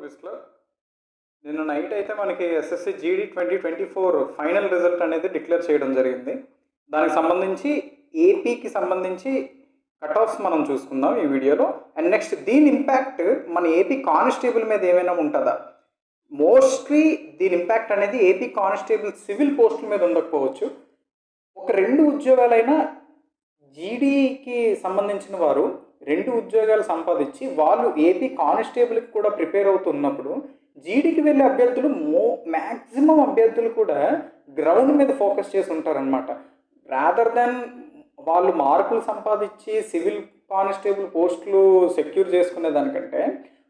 Quiz నిన్న night అయితే మనకి SSC GD twenty twenty four final result అనేది డిక్లేర్ చేయడం జరిగింది. దానికి సంబంధించి ఏపీకి సంబంధించి కట్ ఆఫ్స్ మనం చూసుకుందాం ఈ వీడియోలో. అండ్ నెక్స్ట్ దీని ఇంపాక్ట్ మన ఏపీ కానిస్టేబుల్ మీద ఏమైనా ఉంటుందా? మోస్ట్లీ దీని ఇంపాక్ట్ అనేది ఏపీ కానిస్టేబుల్ సివిల్ పోస్టుల మీద ఉండకపోవచ్చు. ఒక రెండు ఉద్యోగాలైనా జీడీకి సంబంధించిన వారు రెండు ఉద్యోగాలు సంపాదించి వాళ్ళు ఏపీ కానిస్టేబుల్కి కూడా ప్రిపేర్ అవుతున్నప్పుడు జీడీకి వెళ్ళే అభ్యర్థులు మో మ్యాక్సిమం అభ్యర్థులు కూడా గ్రౌండ్ మీద ఫోకస్ చేసి ఉంటారనమాట రాదర్ దెన్ వాళ్ళు మార్కులు సంపాదించి సివిల్ కానిస్టేబుల్ పోస్టులు సెక్యూర్ చేసుకునే దానికంటే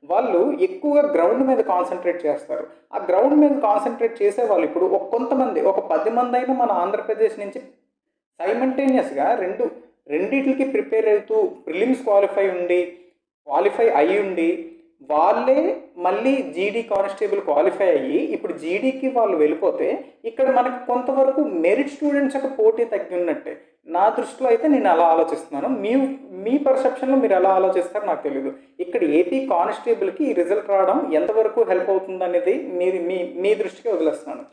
వాళ్ళు ఎక్కువగా గ్రౌండ్ మీద కాన్సన్ట్రేట్ చేస్తారు. ఆ గ్రౌండ్ మీద కాన్సన్ట్రేట్ చేసే వాళ్ళు ఇప్పుడు ఒక కొంతమంది ఒక పది మంది అయినా మన ఆంధ్రప్రదేశ్ నుంచి సైమంటేనియస్గా రెండు రెండిటికి ప్రిపేర్ అవుతూ ప్రిలిమ్స్ క్వాలిఫై ఉండి క్వాలిఫై అయి ఉండి వాళ్ళే మళ్ళీ జీడీ కానిస్టేబుల్ క్వాలిఫై అయ్యి ఇప్పుడు జీడీకి వాళ్ళు వెళ్ళిపోతే ఇక్కడ మనకి కొంతవరకు మెరిట్ స్టూడెంట్స్ యొక్క పోటీ తగ్గి ఉన్నట్టే నా దృష్టిలో అయితే నేను అలా ఆలోచిస్తున్నాను. మీ మీ పర్సెప్షన్లో మీరు ఎలా ఆలోచిస్తారో నాకు తెలియదు ఇక్కడ ఏపీ కానిస్టేబుల్కి ఈ రిజల్ట్ రావడం ఎంతవరకు హెల్ప్ అవుతుంది అనేది మీ మీ దృష్టికి వదిలేస్తున్నాను.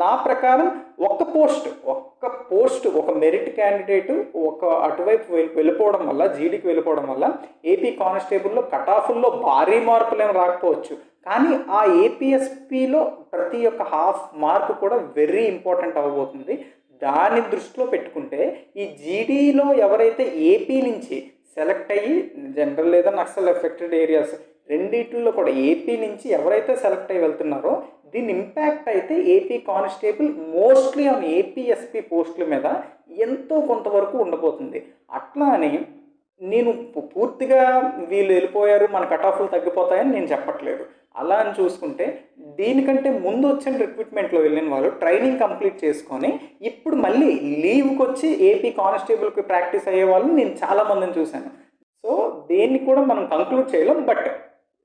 నా ప్రకారం ఒక్క పోస్ట్ ఒక్క పోస్ట్ ఒక మెరిట్ క్యాండిడేట్ ఒక అటువైపు వెళ్ళిపోవడం వల్ల జీడీకి వెళ్ళిపోవడం వల్ల ఏపీ కానిస్టేబుల్లో కటాఫుల్లో భారీ మార్పులు ఏమి రాకపోవచ్చు. కానీ ఆ ఏపీఎస్పిలో ప్రతి ఒక్క హాఫ్ మార్క్ కూడా వెరీ ఇంపార్టెంట్ అవ్వబోతుంది. దాన్ని దృష్టిలో పెట్టుకుంటే ఈ జీడీలో ఎవరైతే ఏపీ నుంచి సెలెక్ట్ అయ్యి జనరల్ లేదా నక్సల్ ఎఫెక్టెడ్ ఏరియాస్ రెండిట్లో కూడా ఏపీ నుంచి ఎవరైతే సెలెక్ట్ అయ్యి వెళ్తున్నారో దీని ఇంపాక్ట్ అయితే AP constable mostly on APSP పోస్టుల మీద ఎంతో కొంతవరకు ఉండబోతుంది. అట్లా అని నేను పూర్తిగా వీళ్ళు వెళ్ళిపోయారు మన కట్ ఆఫ్లు తగ్గిపోతాయని నేను చెప్పట్లేదు. అలా అని చూసుకుంటే దీనికంటే ముందు వచ్చిన రిక్రూట్మెంట్లో వెళ్ళిన వాళ్ళు ట్రైనింగ్ కంప్లీట్ చేసుకొని ఇప్పుడు మళ్ళీ లీవ్కి వచ్చి ఏపీ కానిస్టేబుల్కి ప్రాక్టీస్ అయ్యే వాళ్ళని నేను చాలా మందిని చూశాను. సో దేన్ని కూడా మనం కంక్లూడ్ చేయలేం బట్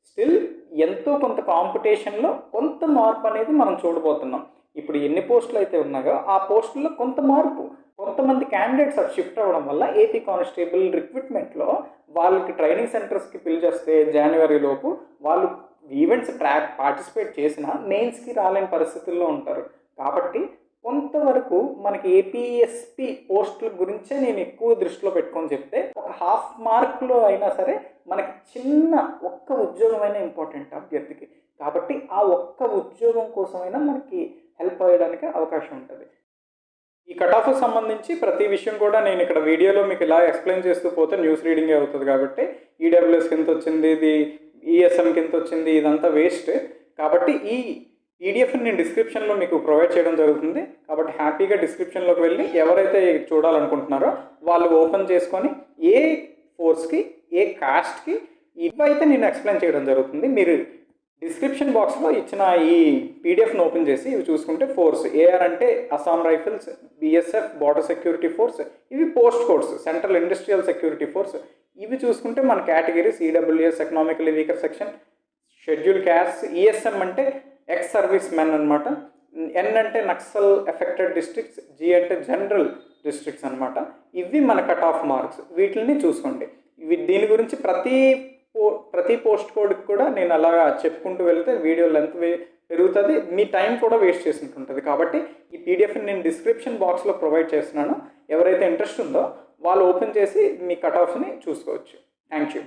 స్టిల్ ఎంతో కొంత కాంపిటీషన్లో కొంత మార్పు అనేది మనం చూడబోతున్నాం. ఇప్పుడు ఎన్ని పోస్టులు అయితే ఉన్నాయో ఆ పోస్టుల్లో కొంత మార్పు కొంతమంది క్యాండిడేట్స్ అటు షిఫ్ట్ అవ్వడం వల్ల ఏపీ కానిస్టేబుల్ రిక్రూట్మెంట్లో వాళ్ళకి ట్రైనింగ్ సెంటర్స్కి పిల్ చేస్తే జనవరిలోపు వాళ్ళు ఈవెంట్స్ ట్రాక్ పార్టిసిపేట్ చేసినా మెయిన్స్కి రాలేని పరిస్థితుల్లో ఉంటారు. కాబట్టి కొంతవరకు మనకి ఏపీఎస్పి పోస్టుల గురించే నేను ఎక్కువ దృష్టిలో పెట్టుకొని చెప్తే ఒక హాఫ్ మార్క్లో అయినా సరే మనకి చిన్న ఒక్క ఉద్యోగమైనా ఇంపార్టెంట్ అభ్యర్థికి. కాబట్టి ఆ ఒక్క ఉద్యోగం కోసమైనా మనకి హెల్ప్ అయ్యడానికి అవకాశం ఉంటుంది. ఈ కటాఫ్ సంబంధించి ప్రతి విషయం కూడా నేను ఇక్కడ వీడియోలో మీకు ఇలా ఎక్స్ప్లెయిన్ చేస్తూ పోతే న్యూస్ రీడింగ్ అవుతుంది కాబట్టి ఈడబ్ల్యూఎస్ కింద వచ్చింది ఇది ఈఎస్ఎం కింద వచ్చింది ఇదంతా వేస్ట్. కాబట్టి ఈ పీడిఎఫ్ని నేను డిస్క్రిప్షన్లో మీకు ప్రొవైడ్ చేయడం జరుగుతుంది. కాబట్టి హ్యాపీగా డిస్క్రిప్షన్లోకి వెళ్ళి ఎవరైతే చూడాలనుకుంటున్నారో వాళ్ళు ఓపెన్ చేసుకొని ఏ ఫోర్స్కి ఏ కాస్ట్కి ఇవైతే నేను ఎక్స్ప్లెయిన్ చేయడం జరుగుతుంది. మీరు డిస్క్రిప్షన్ బాక్స్లో ఇచ్చిన ఈ పీడిఎఫ్ను ఓపెన్ చేసి ఇవి చూసుకుంటే ఫోర్స్ ఏఆర్ అంటే Assam rifles BSF border security force ఇవి post course central industrial security force ఇవి చూసుకుంటే మన categories EWS economical weaker section schedule caste ESM అంటే ఎక్స్ సర్వీస్ మెన్ అనమాట ఎన్ అంటే నక్సల్ ఎఫెక్టెడ్ డిస్ట్రిక్ట్స్ జి అంటే జనరల్ డిస్ట్రిక్ట్స్ అనమాట ఇవి మన కట్ ఆఫ్ మార్క్స్. వీటిని చూసుకోండి. ఇవి దీని గురించి ప్రతి పో ప్రతి పోస్ట్ కోడ్కి కూడా నేను అలాగా చెప్పుకుంటూ వెళ్తే వీడియో లెంత్ పెరుగుతుంది. మీ టైం కూడా వేస్ట్ చేసినట్టుంటుంది. కాబట్టి ఈ పీడిఎఫ్ని నేను డిస్క్రిప్షన్ బాక్స్లో ప్రొవైడ్ చేస్తున్నాను. ఎవరైతే ఇంట్రెస్ట్ ఉందో వాళ్ళు ఓపెన్ చేసి మీ కట్ ఆఫ్ని చూసుకోవచ్చు. Thank you